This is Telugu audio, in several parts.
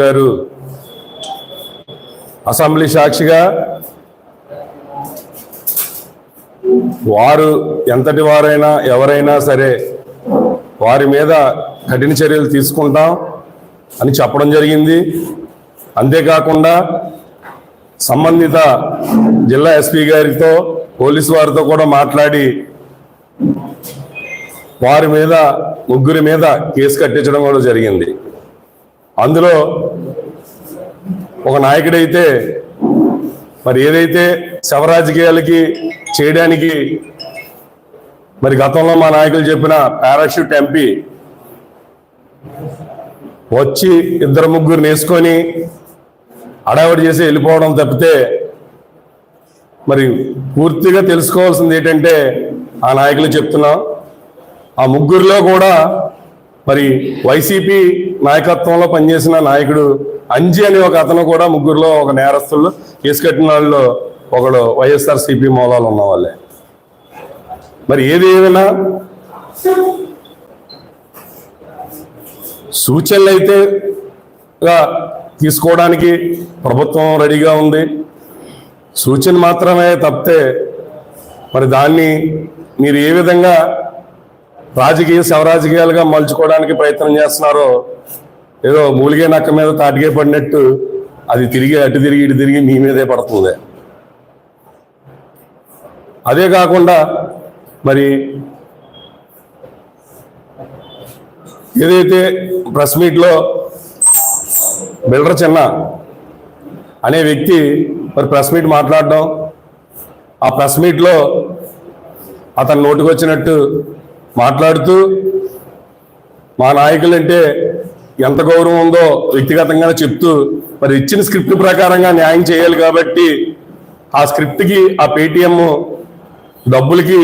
గారు. అసెంబ్లీ సాక్షిగా వారు ఎంతటి వారైనా ఎవరైనా సరే వారి మీద కఠిన చర్యలు తీసుకుంటాం అని చెప్పడం జరిగింది. అంతేకాకుండా సంబంధిత జిల్లా ఎస్పీ గారితో పోలీసు వారితో కూడా మాట్లాడి వారి మీద ముగ్గురి మీద కేసు కట్టించడం కూడా జరిగింది. అందులో ఒక నాయకుడైతే మరి ఏదైతే శవ రాజకీయాలకి చేయడానికి మరి గతంలో మా నాయకులు చెప్పిన పారాషూట్ ఎంపీ వచ్చి ఇద్దరు ముగ్గురు వేసుకొని అడావిడి చేసి వెళ్ళిపోవడం తప్పితే మరి పూర్తిగా తెలుసుకోవాల్సింది ఏంటంటే ఆ నాయకులు చెప్తున్నాం. ఆ ముగ్గురిలో కూడా మరి వైసీపీ నాయకత్వంలో పనిచేసిన నాయకుడు అంజి అనే ఒక అతను కూడా ముగ్గురులో ఒక నేరస్తులు. ఇసుకట్టిన వాళ్ళలో వాళ్ళు ఒకడు వైఎస్ఆర్ సిపి మూలాలు ఉన్న వాళ్ళే మరి ఏది ఏమైనా సూచనలు అయితే తీసుకోవడానికి ప్రభుత్వం రెడీగా ఉంది. సూచన మాత్రమే తప్పితే మరి దాన్ని మీరు ఏ విధంగా రాజకీయ శవరాజకీయాలుగా మలుచుకోవడానికి ప్రయత్నం చేస్తున్నారో ఏదో మూలిగే నక్క మీద తాటిగే పడినట్టు అది తిరిగి అటు తిరిగి ఇటు తిరిగి మీ మీదే పడుతుంది. అదే కాకుండా మరి ఏదైతే ప్రెస్ మీట్లో బిల్డర్ చిన్న అనే వ్యక్తి మరి ప్రెస్ మీట్ మాట్లాడడం ఆ ప్రెస్ మీట్లో అతను నోటుకొచ్చినట్టు మాట్లాడుతూ మా నాయకులంటే ఎంత గౌరవం ఉందో వ్యక్తిగతంగా చెప్తూ మరి ఇచ్చిన స్క్రిప్ట్ ప్రకారంగా న్యాయం చేయాలి కాబట్టి ఆ స్క్రిప్ట్కి ఆ పేటిఎం డబ్బులకి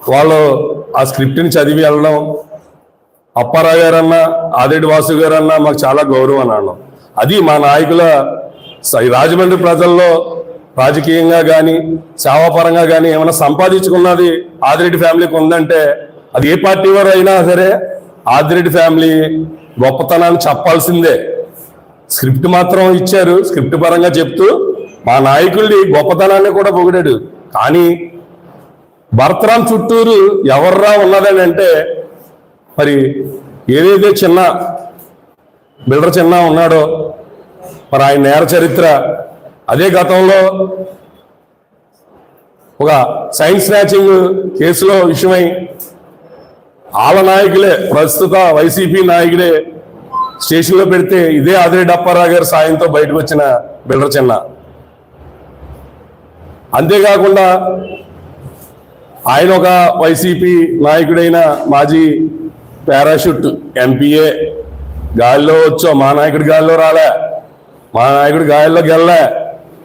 వాళ్ళు ఆ స్క్రిప్ట్ని చదివి వెళ్ళడం అప్పారావు గారన్నా ఆదేటి వాసు గారన్నా మాకు చాలా గౌరవం అన్నాను అది మా నాయకుల రాజమండ్రి ప్రజల్లో రాజకీయంగా కానీ సేవాపరంగా కానీ ఏమైనా సంపాదించుకున్నది ఆదిరెడ్డి ఫ్యామిలీకి ఉందంటే అది ఏ పార్టీ వారు అయినా సరే ఆదిరెడ్డి ఫ్యామిలీ గొప్పతనాన్ని చెప్పాల్సిందే. స్క్రిప్ట్ మాత్రం ఇచ్చారు స్క్రిప్ట్ పరంగా చెప్తూ మా నాయకుల్ని గొప్పతనాన్ని కూడా పొగిడాడు. కానీ భర్తరాం చుట్టూరు ఎవర్రా ఉన్నదని అంటే మరి ఏదైతే చిన్న బిల్డర్ చిన్న ఉన్నాడో మరి ఆయన నేర చరిత్ర అదే గతంలో ఒక సైన్స్ స్నాచింగ్ కేసులో విషయమై ఆల నాయకులే ప్రస్తుత వైసీపీ నాయకులే స్టేషన్లో పెడితే ఇదే అదే అప్పారావు గారి సాయంతో బయటకు వచ్చిన బిల్డర్ చిన్న. అంతేకాకుండా ఆయన ఒక వైసీపీ నాయకుడైన మాజీ పారాషూట్ ఎంపీఏ గాలిలో వచ్చో మా నాయకుడి గాలిలో రాలే మా నాయకుడి గాలిలో గెల్లే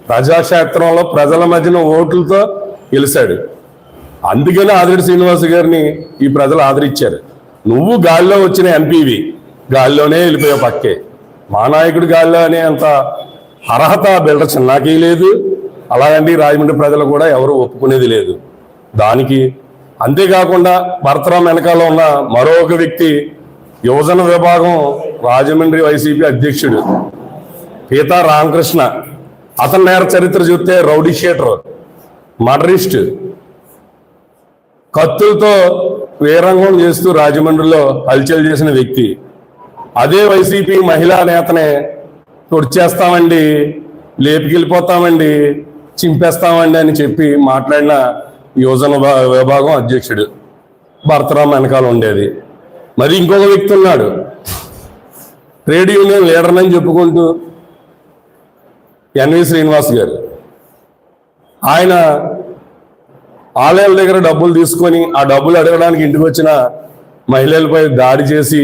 ప్రజాక్షేత్రంలో ప్రజల మధ్యన ఓట్లతో గెలిచాడు. అందుకనే ఆదిరెడ్డి శ్రీనివాస్ గారిని ఈ ప్రజలు ఆదరించారు. నువ్వు గాలిలో వచ్చిన ఎంపీవి గాలిలోనే వెళ్ళిపోయావు పక్కే. మా నాయకుడు గాలిలో అనే అంత అర్హత బిల్డర్ చిన్నాకి లేదు. అలాగండి రాజమండ్రి ప్రజలు కూడా ఎవరు ఒప్పుకునేది లేదు. దానికి అంతేకాకుండా భరతరాం వెనకాల ఉన్న మరొక వ్యక్తి యువజన విభాగం రాజమండ్రి వైసీపీ అధ్యక్షుడు పీతా రామకృష్ణ. అతని నేర చరిత్ర చూస్తే రౌడీ షీటర్ మర్డరిస్ట్ కత్తులతో వీరంగం చేస్తూ రాజమండ్రిలో హల్చల్ చేసిన వ్యక్తి. అదే వైసీపీ మహిళా నేతనే తొడిచేస్తామండి లేపుకెళ్ళిపోతామండి చింపేస్తామండి అని చెప్పి మాట్లాడిన యువజన విభాగం అధ్యక్షుడు భరతరామ్ వెనకాల ఉండేది. మరి ఇంకొక వ్యక్తి ఉన్నాడు. ట్రేడ్ యూనియన్ లీడర్నని చెప్పుకుంటూ ఎన్వి శ్రీనివాస్ గారు. ఆయన ఆలయాల దగ్గర డబ్బులు తీసుకొని ఆ డబ్బులు అడగడానికి ఇంటికి వచ్చిన మహిళలపై దాడి చేసి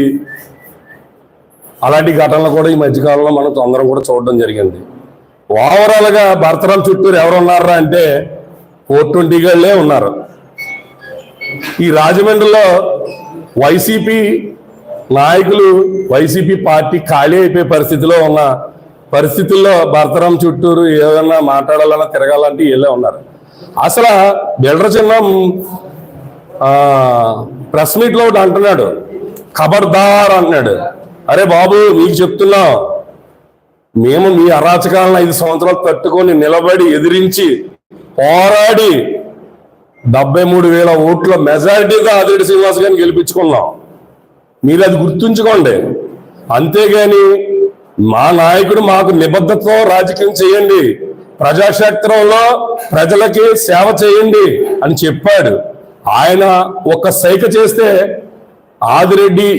అలాంటి ఘటనలు కూడా ఈ మధ్యకాలంలో మనం తొందరం కూడా చూడడం జరిగింది. ఓవరాల్గా గా చుట్టూరు ఎవరు ఉన్నారా అంటే ఫోర్ ట్వంటీ గళ్ళే ఉన్నారు. ఈ రాజమండ్రిలో వైసీపీ నాయకులు వైసీపీ పార్టీ ఖాళీ అయిపోయే పరిస్థితిలో ఉన్న పరిస్థితుల్లో భర్తరం చుట్టూరు ఏదన్నా మాట్లాడాలన్నా తిరగాలంటే వీళ్ళే ఉన్నారు. అసలు బిల్డర్ చిన్నం ప్రెస్ మీట్లో ఒకటి అంటున్నాడు. ఖబర్దార్ అంటున్నాడు. అరే బాబు మీకు చెప్తున్నాం. మేము మీ అరాచకాలను ఐదు సంవత్సరాలు తట్టుకొని నిలబడి ఎదిరించి పోరాడి డెబ్బై మూడు వేల ఓట్ల మెజారిటీగా ఆదిరెడ్డి శ్రీనివాస్ గారిని గెలిపించుకున్నాం. మీరు అది గుర్తుంచుకోండి. అంతేగాని మా నాయకుడు మాకు నిబద్ధతతో రాజకీయం చేయండి. ప్రజాక్షేత్రంలో ప్రజలకి సేవ చేయండి అని చెప్పాడు. ఆయన ఒక సైక చేస్తే ఆదిరెడ్డి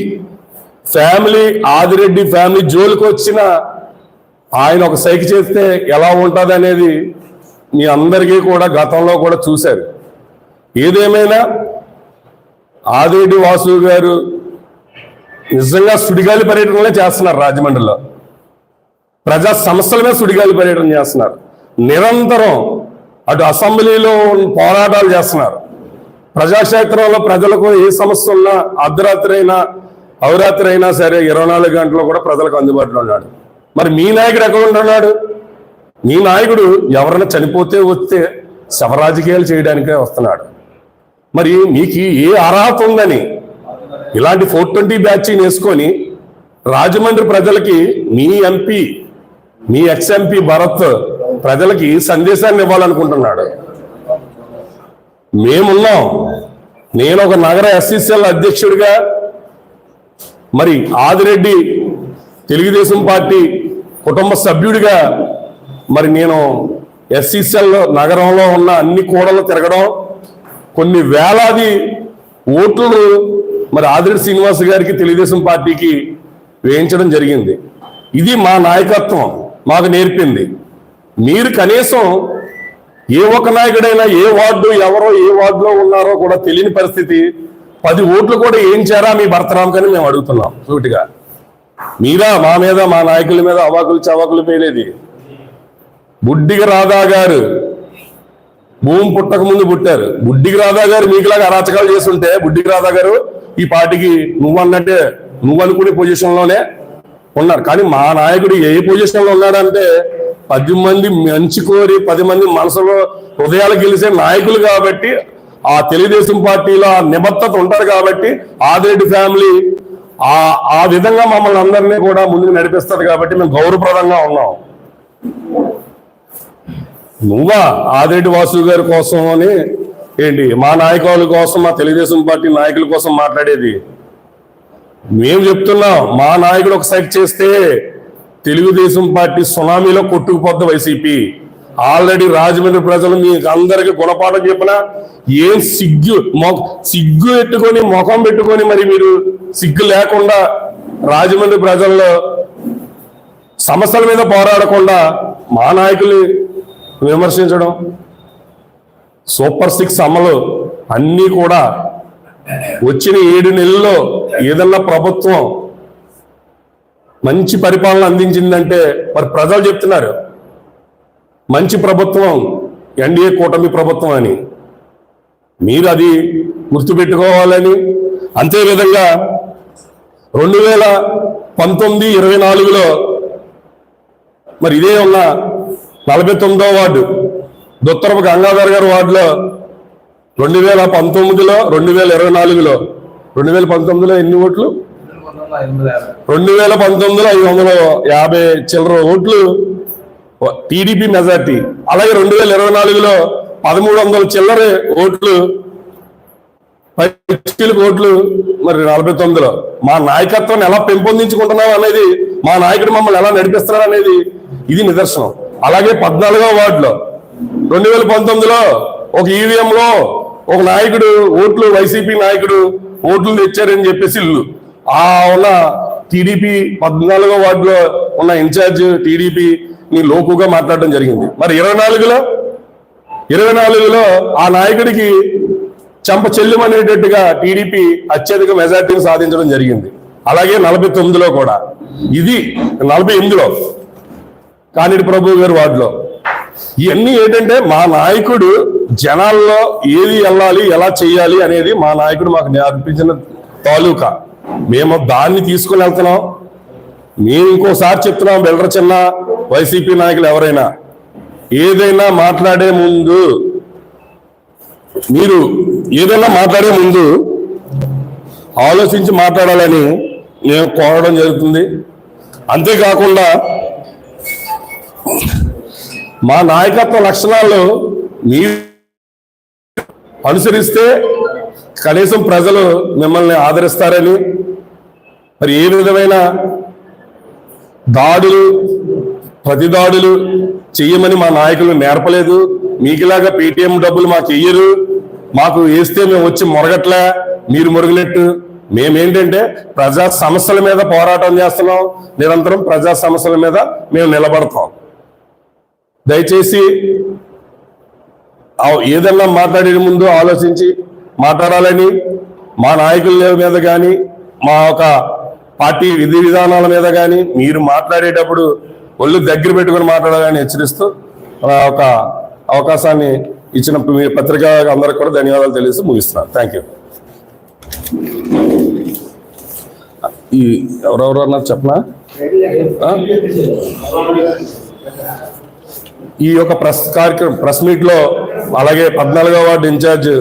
ఫ్యామిలీ ఆదిరెడ్డి ఫ్యామిలీ జోలికి వచ్చిన ఆయన ఒక సైక చేస్తే ఎలా ఉంటుంది అనేది మీ అందరికీ కూడా గతంలో కూడా చూశారు. ఏదేమైనా ఆదిరెడ్డి వాసు గారు నిజంగా సుడిగాలి పర్యటనలే చేస్తున్నారు రాజమండ్రిలో. ప్రజా సమస్యల మీద సుడిగాలి పర్యటన చేస్తున్నారు. నిరంతరం అటు అసెంబ్లీలో పోరాటాలు చేస్తున్నారు. ప్రజాక్షేత్రంలో ప్రజలకు ఏ సమస్య ఉన్నా అర్ధరాత్రి అయినా అవరాత్రి అయినా సరే ఇరవై నాలుగు గంటలు కూడా ప్రజలకు అందుబాటులో ఉన్నాడు. మరి మీ నాయకుడు ఎక్కడ ఉంటున్నాడు? మీ నాయకుడు ఎవరైనా చనిపోతే వస్తే శవరాజకీయాలు చేయడానికే వస్తున్నాడు. మరి మీకు ఏ అర్హత ఉందని ఇలాంటి ఫోర్ ట్వంటీ బ్యాచ్ వేసుకొని రాజమండ్రి ప్రజలకి మీ ఎంపీ మీ ఎక్స్ఎంపీ భరత్ ప్రజలకి సందేశాన్ని ఇవ్వాలనుకుంటున్నాడు. మేమున్నాం. నేను ఒక నగర ఎస్సీసీఎల్ అధ్యక్షుడిగా మరి ఆదిరెడ్డి తెలుగుదేశం పార్టీ కుటుంబ సభ్యుడిగా మరి నేను ఎస్సీసీఎల్ నగరంలో ఉన్న అన్ని కూడలు తిరగడం కొన్ని వేలాది ఓట్లు మరి ఆదిరెడ్డి శ్రీనివాస్ గారికి తెలుగుదేశం పార్టీకి వేయించడం జరిగింది. ఇది మా నాయకత్వం. మాకు నేర్పింది. మీరు కనీసం ఏ ఒక్క నాయకుడైనా ఏ వార్డు ఎవరో ఏ వార్డులో ఉన్నారో కూడా తెలియని పరిస్థితి. పది ఓట్లు కూడా ఏం చేరా మీ భర్తరామకని మేము అడుగుతున్నాం సూటిగా. మీరా మా మీద మా నాయకుల మీద అవాకులు చవాకులు పేలేది. బుడ్డిగ రాధా గారు భూమి పుట్టక ముందు పుట్టారు. బుడ్డికి రాధా గారు మీకులాగా అరాచకాలు చేస్తుంటే బుడ్డికి రాధా గారు ఈ పార్టీకి నువ్వు అన్నట్టే నువ్వు అనుకునే పొజిషన్లోనే ఉన్నారు. కానీ మా నాయకుడు ఏ పొజిషన్లో ఉన్నాడంటే పది మంది మంచి కోరి పది మంది మనసులో హృదయాలు గెలిచే నాయకులు కాబట్టి ఆ తెలుగుదేశం పార్టీలో ఆ నిబద్ధత ఉంటారు కాబట్టి ఆదిరెడ్డి ఫ్యామిలీ ఆ ఆ విధంగా మమ్మల్ని అందరినీ కూడా ముందుకు నడిపిస్తారు కాబట్టి మేము గౌరవప్రదంగా ఉన్నాం. నువ్వా ఆదిరెడ్డి వాసు గారి కోసం అని ఏంటి? మా నాయకుల కోసం మా తెలుగుదేశం పార్టీ నాయకుల కోసం మాట్లాడేది? మేము చెప్తున్నాం మా నాయకుడు ఒక సైడ్ చేస్తే తెలుగుదేశం పార్టీ సునామీలో కొట్టుకుపోద్ది వైసీపీ. ఆల్రెడీ రాజమండ్రి ప్రజలు మీకు అందరికి గుణపాఠం చెప్పిన ఏం సిగ్గు మొ- సిగ్గు పెట్టుకొని ముఖం పెట్టుకొని మరి మీరు సిగ్గు లేకుండా రాజమండ్రి ప్రజల్లో సమస్యల మీద పోరాడకుండా మా నాయకులు విమర్శించడం సూపర్ సిక్స్ అమలు అన్నీ కూడా వచ్చిన ఏడు నెలల్లో ఏదన్నా ప్రభుత్వం మంచి పరిపాలన అందించిందంటే మరి ప్రజలు చెప్తున్నారు. మంచి ప్రభుత్వం ఎన్డీఏ కూటమి ప్రభుత్వం అని. మీరు అది గుర్తుపెట్టుకోవాలని. అంతేవిధంగా రెండు వేల పంతొమ్మిది ఇరవై నాలుగులో మరి ఇదే ఉన్న నలభై తొమ్మిదో వార్డు దుత్తరపు గంగాధర్ గారి వార్డులో రెండు వేల పంతొమ్మిదిలో రెండు వేల ఇరవై నాలుగులో రెండు వేల పంతొమ్మిదిలో ఎన్ని ఓట్లు? రెండు వేల పంతొమ్మిదిలో ఐదు వందల యాభై చిల్లర ఓట్లు. TDP majority. అలాగే రెండు వేల ఇరవై నాలుగులో పదమూడు వందల చిల్లర ఓట్లు. పైచీలకు ఓట్లు. మరి నలభై తొమ్మిదిలో. మా నాయకత్వాన్ని ఎలా పెంపొందించుకుంటున్నాం అనేది మా నాయకుడు మమ్మల్ని ఎలా నడిపిస్తున్నారు అనేది ఇది నిదర్శనం. అలాగే పద్నాలుగో వార్డులో రెండు వేల పంతొమ్మిదిలో ఒక ఈవీఎంలో ఒక నాయకుడు ఓట్లు వైసీపీ నాయకుడు ఓట్లు తెచ్చారని చెప్పేసి ఆ వల్ల టీడీపీ పద్నాలుగో వార్డులో ఉన్న ఇన్ఛార్జ్ టీడీపీ ని లోకుగా మాట్లాడడం జరిగింది. మరి ఇరవై నాలుగులో? ఇరవై నాలుగులో ఆ నాయకుడికి చంప చెల్లుమనేటట్టుగా టీడీపీ అత్యధిక మెజార్టీని సాధించడం జరిగింది. అలాగే నలభై తొమ్మిదిలో కూడా. ఇది నలభై ఎనిమిదిలో. కానిడి ప్రభు గారి వార్డులో. ఇవన్నీ ఏంటంటే మా నాయకుడు జనాల్లో ఏది వెళ్ళాలి ఎలా చేయాలి అనేది మా నాయకుడు మాకు నేర్పించిన తాలూకా. మేము దాన్ని తీసుకుని వెళ్తున్నాం. మేము ఇంకోసారి చెప్తున్నాం బెల్ర చిన్న వైసీపీ నాయకులు ఎవరైనా ఏదైనా మాట్లాడే ముందు మీరు ఏదైనా మాట్లాడే ముందు ఆలోచించి మాట్లాడాలని నేను కోరడం జరుగుతుంది. అంతేకాకుండా మా నాయకత్వ లక్షణాలు మీ అనుసరిస్తే కనీసం ప్రజలు మిమ్మల్ని ఆదరిస్తారని మరి ఏ విధమైన దాడులు ప్రతి దాడులు చెయ్యమని మా నాయకులు నేర్పలేదు. మీకులాగా పేటిఎం డబ్బులు మాకు ఇయ్యరు. మాకు వేస్తే మేము వచ్చి మొరగట్లే మీరు మురగనట్టు. మేమేంటంటే ప్రజా సమస్యల మీద పోరాటం చేస్తున్నాం. నిరంతరం ప్రజా సమస్యల మీద మేము నిలబడతాం. దయచేసి ఏదన్నా మాట్లాడే ముందు ఆలోచించి మాట్లాడాలని మా నాయకుల మీద కానీ మా ఒక పార్టీ విధి విధానాల మీద కానీ మీరు మాట్లాడేటప్పుడు ఒళ్ళు దగ్గర పెట్టుకొని మాట్లాడాలని హెచ్చరిస్తూ ఒక అవకాశాన్ని ఇచ్చిన మీ పత్రికా అందరికి కూడా ధన్యవాదాలు తెలియజేస్తూ ముగిస్తున్నాను. థ్యాంక్ యూ ఈ ఎవరెవరు అన్నారు చెప్పనా? ఈ యొక్క ప్రెస్ కార్యక్రమం ప్రెస్ మీట్లో అలాగే పద్నాలుగో వార్డు ఇన్ఛార్జ్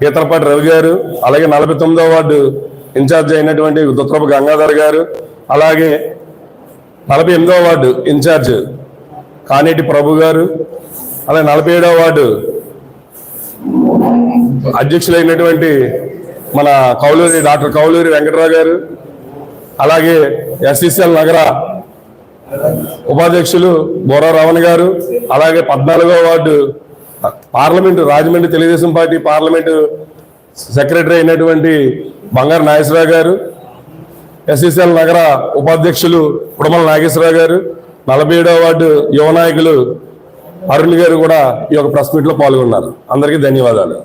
గీతలపాటి రవి గారు అలాగే నలభై తొమ్మిదో వార్డు ఇన్ఛార్జ్ అయినటువంటి దుత్రపు గంగాధర్ గారు అలాగే నలభై ఎనిమిదవ వార్డు ఇన్ఛార్జ్ కానేటి ప్రభు గారు అలాగే నలభై ఏడవ వార్డు అధ్యక్షులైనటువంటి మన కౌలూరి డాక్టర్ కౌలూరి వెంకటరావు గారు అలాగే ఎస్ఈసిఎల్ నగర ఉపాధ్యక్షులు బోరా రావణ్ గారు అలాగే పద్నాలుగో ward parliament Rajahmundry Telugu Desam party parliament secretary అయినటువంటి బంగారు నాగేశ్వరరావు గారు ఎస్ఎస్ఎల్ నగర ఉపాధ్యక్షులు కుడమల నాగేశ్వరరావు గారు నలభై ఏడవ వార్డు యువ నాయకులు అరుణ్ గారు కూడా ఈ యొక్క ప్రెస్ మీట్లో పాల్గొన్నారు. అందరికీ ధన్యవాదాలు.